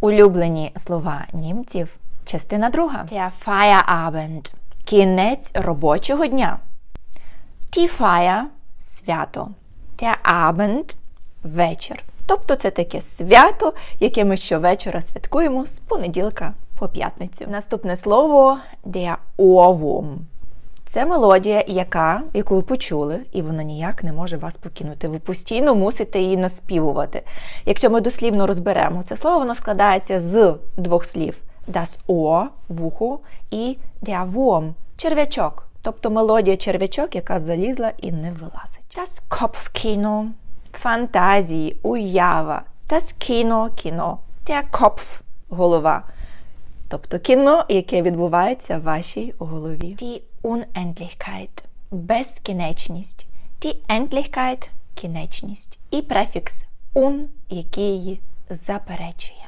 Улюблені слова німців. Частина друга. Der Feierabend. Кінець робочого дня. Die Feier – свято. Der Abend – вечір. Тобто це таке свято, яке ми щовечора святкуємо з понеділка по п'ятницю. Наступне слово der Ohrwurm. Це мелодія, яка, яку ви почули, і вона ніяк не може вас покинути. Ви постійно мусите її наспівувати. Якщо ми дослівно розберемо це слово, воно складається з двох слів: das Ohr – вухо і der черв'ячок. Тобто мелодія черв'ячок, яка залізла і не вилазить. Das Kopfkino – фантазії, уява. Das Kino – кіно. Der Kopf – голова. Тобто кіно, яке відбувається в вашій голові. Die Unendlichkeit – безкінечність. Die Endlichkeit – кінечність. І префікс un, який заперечує.